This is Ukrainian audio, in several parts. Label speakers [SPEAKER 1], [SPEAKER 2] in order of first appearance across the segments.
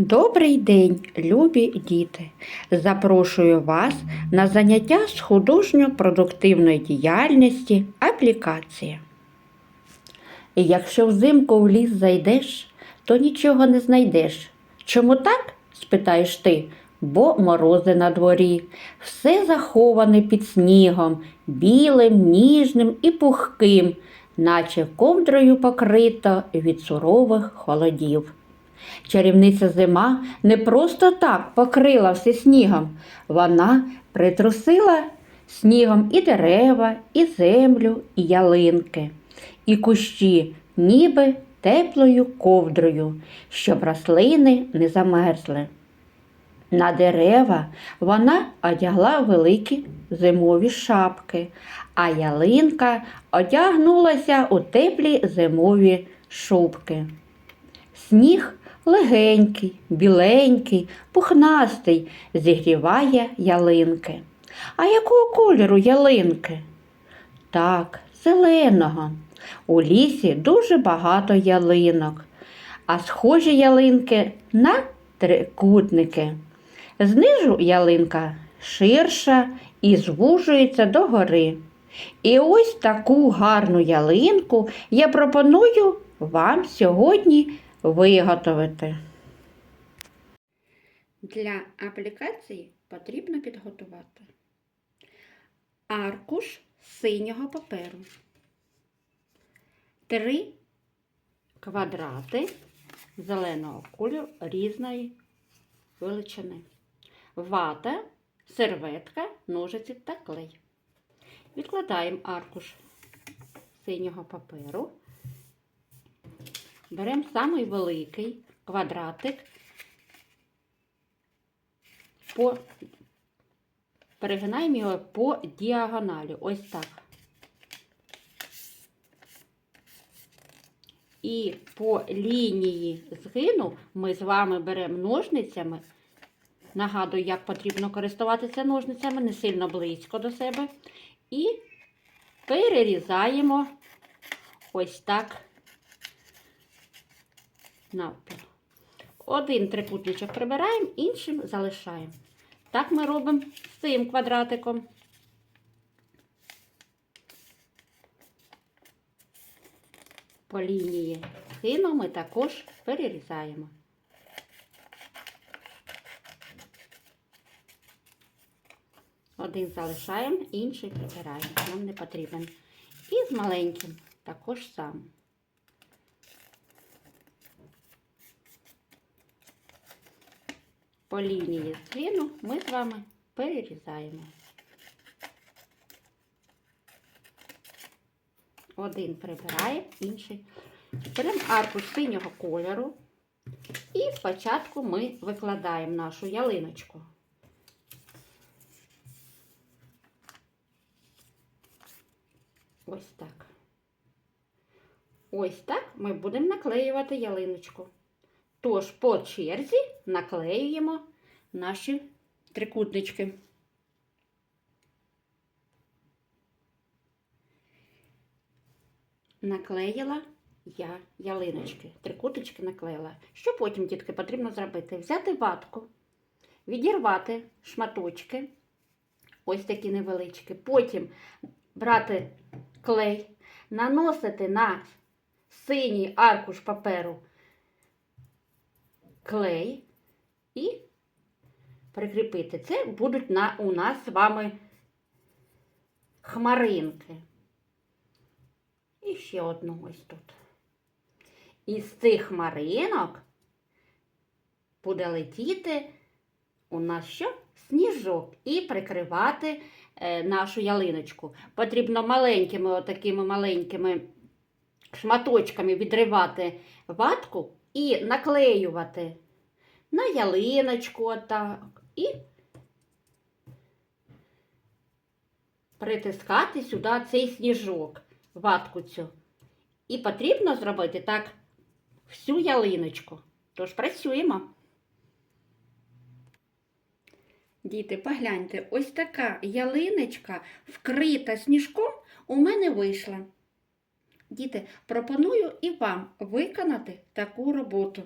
[SPEAKER 1] Добрий день, любі діти! Запрошую вас на заняття з художньо-продуктивної діяльності аплікація. Якщо взимку в ліс зайдеш, то нічого не знайдеш. Чому так? спитаєш ти, бо морози на дворі, все заховане під снігом, білим, ніжним і пухким, наче ковдрою покрито від сурових холодів. Чарівниця зима не просто так покрила все снігом, вона притрусила снігом і дерева, і землю, і ялинки, і кущі, ніби теплою ковдрою, щоб рослини не замерзли. На дерева вона одягла великі зимові шапки, а ялинка одягнулася у теплі зимові шубки. Сніг легенький, біленький, пухнастий, зігріває ялинки. А якого кольору ялинки? Так, зеленого. У лісі дуже багато ялинок, а схожі ялинки на трикутники. Знизу ялинка ширша і звужується догори. І ось таку гарну ялинку я пропоную вам сьогодні виготовити. Для аплікації потрібно підготувати аркуш синього паперу, три квадрати зеленого кольору різної величини, вата, серветка, ножиці та клей. Відкладаємо аркуш синього паперу. Беремо самий великий квадратик, по, перегинаємо його по діагоналі. Ось так. І по лінії згину ми з вами беремо ножницями. Нагадую, як потрібно користуватися ножницями, не сильно близько до себе. І перерізаємо ось так навпіл. Один трикутничок прибираємо, іншим залишаємо. Так ми робимо з цим квадратиком. По лінії схину ми також перерізаємо. Один залишаємо, інший прибираємо. Нам не потрібен. І з маленьким також саме. По лінії згину ми з вами перерізаємо. Один прибираємо, інший. Беремо аркуш синього кольору і спочатку ми викладаємо нашу ялиночку. Ось так. Ось так ми будемо наклеювати ялиночку. Тож по черзі наклеюємо наші трикутнички. Наклеїла я ялиночки, трикутнички наклеїла. Що потім, дітки, потрібно зробити? Взяти ватку, відірвати шматочки, ось такі невеличкі. Потім брати клей, наносити на синій аркуш паперу клей і прикріпити. Це будуть на, у нас з вами хмаринки. І ще одну ось тут. Із цих хмаринок буде летіти у нас що? Сніжок і прикривати е, нашу ялиночку. Потрібно маленькими, отакими маленькими шматочками відривати ватку і наклеювати на ялиночку отак і притискати сюди цей сніжок, ватку цю. І потрібно зробити так всю ялиночку. Тож працюємо. Діти, погляньте, ось така ялиночка, вкрита сніжком, у мене вийшла. Діти, пропоную і вам виконати таку роботу.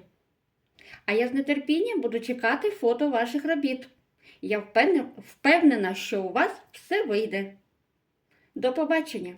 [SPEAKER 1] А я з нетерпінням буду чекати фото ваших робіт. Я впевнена, що у вас все вийде. До побачення!